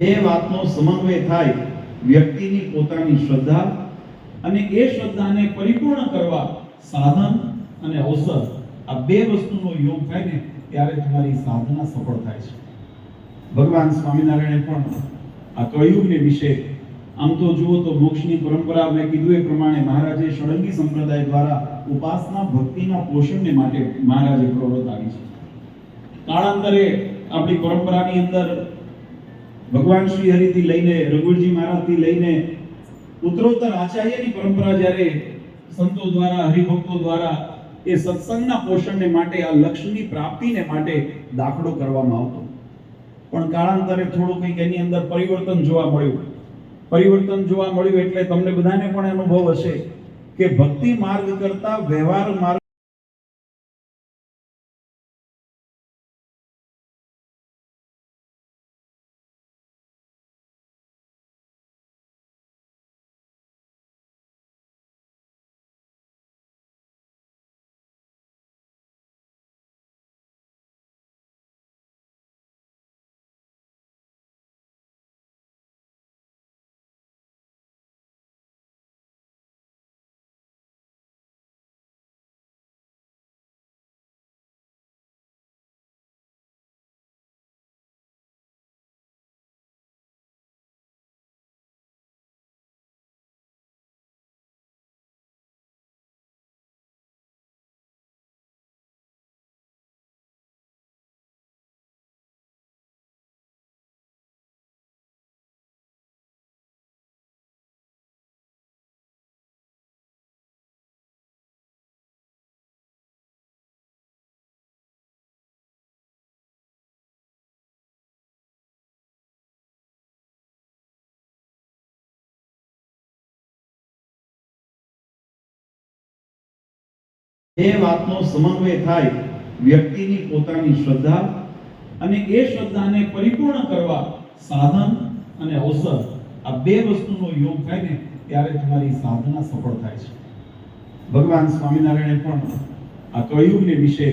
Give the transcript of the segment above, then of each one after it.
એ વાતનો સમન્વય થાય વ્યક્તિની પોતાની શ્રદ્ધા અને એ શ્રદ્ધાને પરિપૂર્ણ કરવા સાધન અને અવસર આ બે વસ્તુનો યોગ થાય ને ત્યારે તમારી સાધના સફળ થાય છે. ભગવાન સ્વામિનારાયણે પણ આ કળિયુગને વિશે આમ તો જુઓ તો મોક્ષની પરંપરા મેં કીધું એ પ્રમાણે મહારાજે ષડંગી સંપ્રદાય દ્વારા ઉપાસના ભક્તિના પોષણને માટે મહારાજે પ્રવૃત્ત આવી છે. કાળાંતરે આપણી પરંપરાની અંદર ભગવાન શ્રી હરિથી લઈને રઘુજી મહારાજથી લઈને ઉત્તરોત્તર આચાર્યની પરંપરા જ્યારે સંતો દ્વારા, હરિભક્તો દ્વારા એ સત્સંગના પોષણને માટે, આ લક્ષ્યની પ્રાપ્તિને માટે દાખલો કરવામાં આવતો. પણ કાળાંતરે થોડું કંઈક એની અંદર પરિવર્તન જોવા મળ્યું. પરિવર્તન જોવા મળ્યું એટલે તમને બધાને પણ અનુભવ હશે કે ભક્તિ માર્ગ કરતા વ્યવહાર માર્ગ એ વાતનો સમન્વય થાય વ્યક્તિની પોતાની શ્રદ્ધા અને એ શ્રદ્ધાને પરિપૂર્ણ કરવા સાધન અને અવસર આ બે વસ્તુનો યોગ થાય ને ત્યારે તમારી સાધના સફળ થાય છે. ભગવાન સ્વામિનારાયણે પણ આ કળયુગને વિશે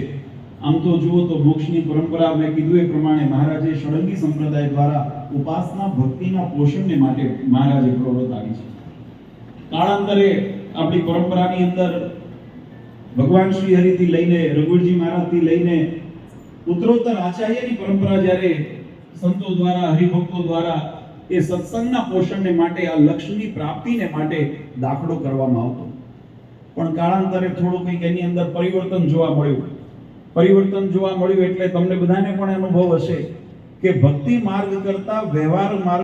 આમ તો જુઓ તો મોક્ષની પરંપરા મેં કીધું એ પ્રમાણે મહારાજે ષડંગી સંપ્રદાય દ્વારા ઉપાસના ભક્તિના પોષણને માટે મહારાજે પ્રવૃત્ત આવી છે. કાળાંતરે આપણી પરંપરાની અંદર ભગવાન શ્રી હરિથી લઈને રઘુજી મહારાજથી લઈને ઉત્તરોત્તર આચાર્યની પરંપરા જ્યારે સંતો દ્વારા, હરિભક્તો દ્વારા એ સત્સંગના પોષણને માટે, આ લક્ષ્યની પ્રાપ્તિને માટે દાખલો કરવામાં આવતો. પણ કાળાંતરે થોડું કંઈક એની અંદર પરિવર્તન જોવા મળ્યું. પરિવર્તન જોવા મળ્યું એટલે તમને બધાને પણ અનુભવ હશે કે ભક્તિ માર્ગ કરતા વ્યવહાર માર્ગ